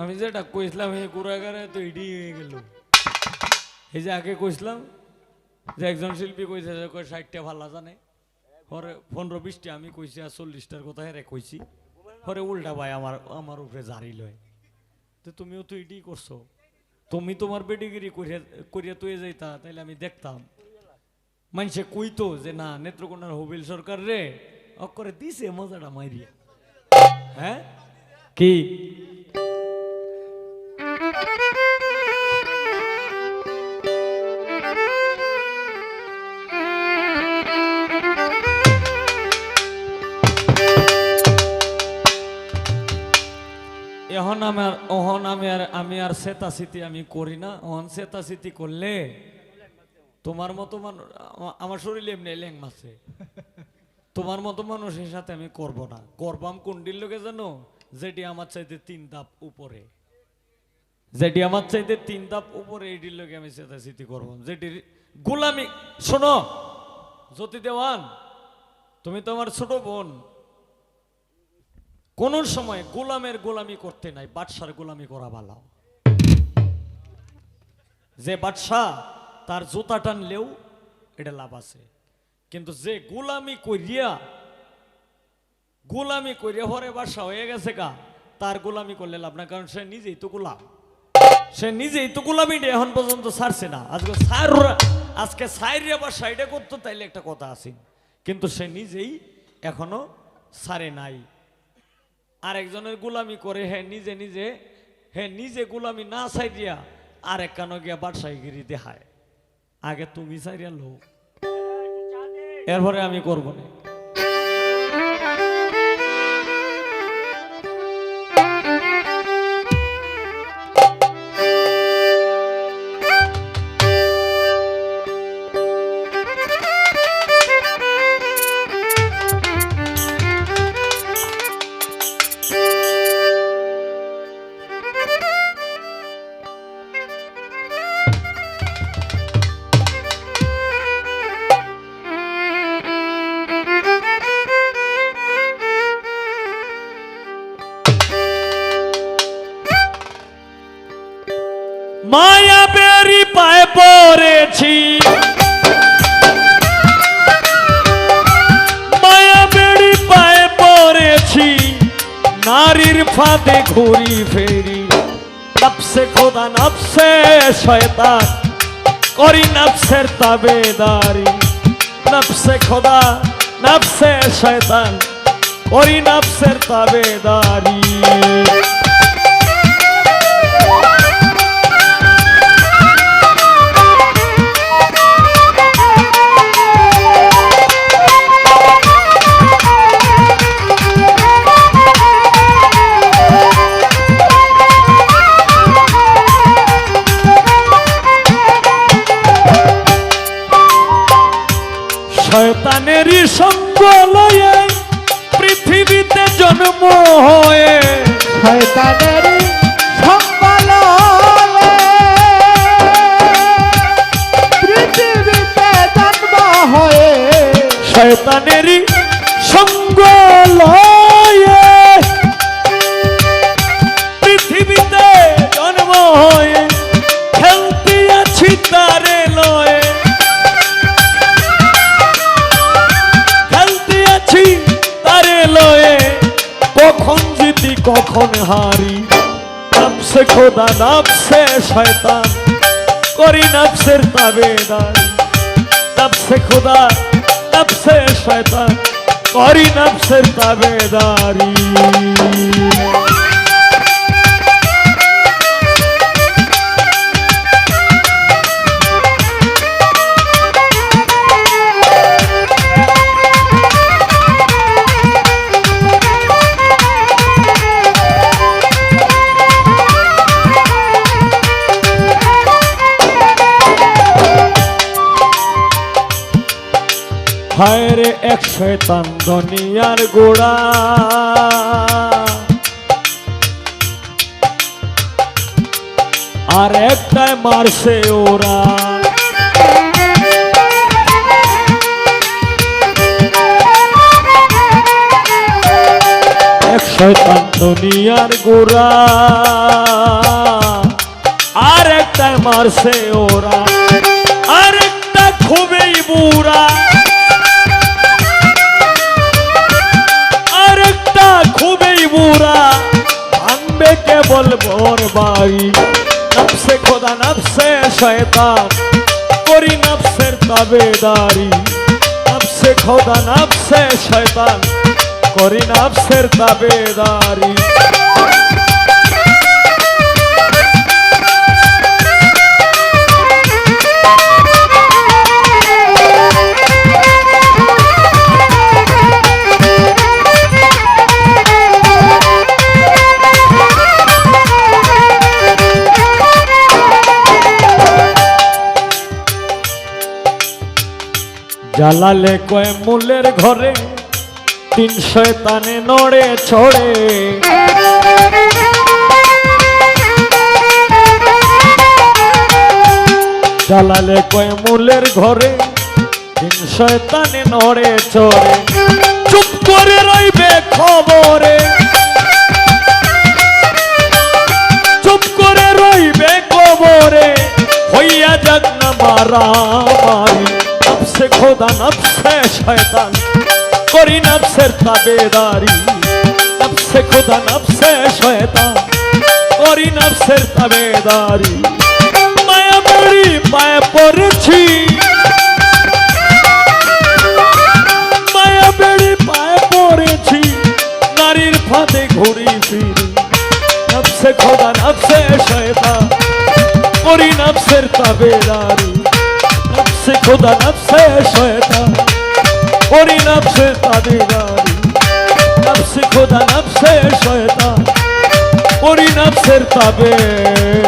আমি যেটা কইছিলাম এই কুড়াগারে তো এডি হয়ে গেল। এই যে আগে কইছিলাম যে একজন শিল্পী কইছে যে ষাটটা ভালো জানে। পরে পনেরো বিশটা, আমি কইছি, আর চল্লিশটার কথা হেরে কইছি। পরে উল্টা ভাই আমার আমার উপরে জারি লয়। তো তুমিও তো এডি করছ। তুমি তোমার বেডিগিরি করিয়া করিয়া তুই যাইতা, তাইলে আমি দেখতাম। মানুষে কইতো যে, না, নেত্রকোনার হবিল সরকার রে অকরে দিছে মজাটা মাইরিয়া। হ্যাঁ? কি? এখন আমার অহন আমি আর আমি আর চেতাচিতি আমি করি না। অহন চেতাচিতি করলে তোমার মতো মানুষ আমার শরীরে এমনি ল্যাং মাছে। তোমার মতো মানুষের সাথে আমি করব না। করবাম কোনটির লোকে জানো যেটি আমার চাইতে তিন ধাপ উপরে। যেটি আমার চাইতে তিন ধাপ উপরে এইটির লোকে আমি চেতাচিতি করব। যেটির গোলামি, শোনো জ্যোতি দেওয়ান তুমি তো আমার ছোট বোন কোন সময় গোলামের গোলামি করতে নাই, বাদশার গোলামি করা ভালো। যে বাদশাহ তার জুতা টানলেও এটা লাভ আছে। কিন্তু যে গোলামি করিয়া গোলামি করিয়া হরে বাদশা হয়ে গেছে কা তার গোলামি করলে লাভ না কারণ সে নিজেই তো গোলাম। সে নিজেই তো গোলামিটা এখন পর্যন্ত ছাড়ছে না। আজকে সার আজকে সাইরিয়া বা সাইডে করতো, তাইলে একটা কথা আছে। কিন্তু সে নিজেই এখনও ছাড়ে নাই। আরেকজনের গোলামি করে হ্যাঁ নিজে নিজে হ্যাঁ নিজে গোলামি না চাই দিয়া আর এক কানো গিয়া বাদশাহীগিরি দেখায়। আগে তুমি চাইরিয়া লোক এরপরে আমি করব না। মায়া বেরি পায়ে পড়েছি। মায়া বেরি পায়ে পড়েছি। নারীর ফাঁদে ঘুরি ফেরি। নফসে খোদা, নফসে শয়তান। করি নফসের তাবেদারি। নফসে খোদা, নফসে শয়তান। করি নফসের তাবেদারি। সঙ্গ লয়ে পৃথিবীতে জন্ম হয়ে খেলতে আছি তারে লয়ে। খেলতে আছি তারে লয়ে। কখন জিতি, কখন হারি। নফসে খোদা নফসে শয়তান। করি নফসের তাবেদার। নফসে খোদা নফসে শয়তান। করি নফসের তাবেদারি হায় রে এক শয়তান দুনিয়ার গোড়া। আর একটাই মারছে ওরা। এক শয়তান দুনিয়ার গোড়া। আর একটা মারছে ওরা। আর একটা খুবই বুড়া। বুড়া ভাঙবে কেবল ভোর বাড়ি। নফসে খোদা, নফসে শয়তান, করি নফসের তাবেদারি। নফসে খোদা, নফসে শয়তান, করি নফসের তাবেদারি। জ্বালালে কয় মূলের ঘরে, তিন শয়তানে নড়ে, ছড়ে। জালালে কয় মূলের ঘরে, তিন শয়তানে নড়ে চড়ে চুপ করে রইবে খবরে খোদা নফসে শয়তান, করি নফসের তাবেদারি। নফসে খোদা, নফসে শয়তান, করি নফসের তাবেদারি। মায়া বড়ি পায়ে পড়েছি। মায়া বেড়ি পায়ে পড়েছি। নারীর ফাঁদে ঘুরি ফিরি। নফসে খোদা, নফসে শয়তান, করি নফসের তাবেদারি। নফসে খোদা নফসে শয়তান করি নফসের তাবেদারি নফসে খোদা নফসে শয়তান ওরি নফসের তাবেদারি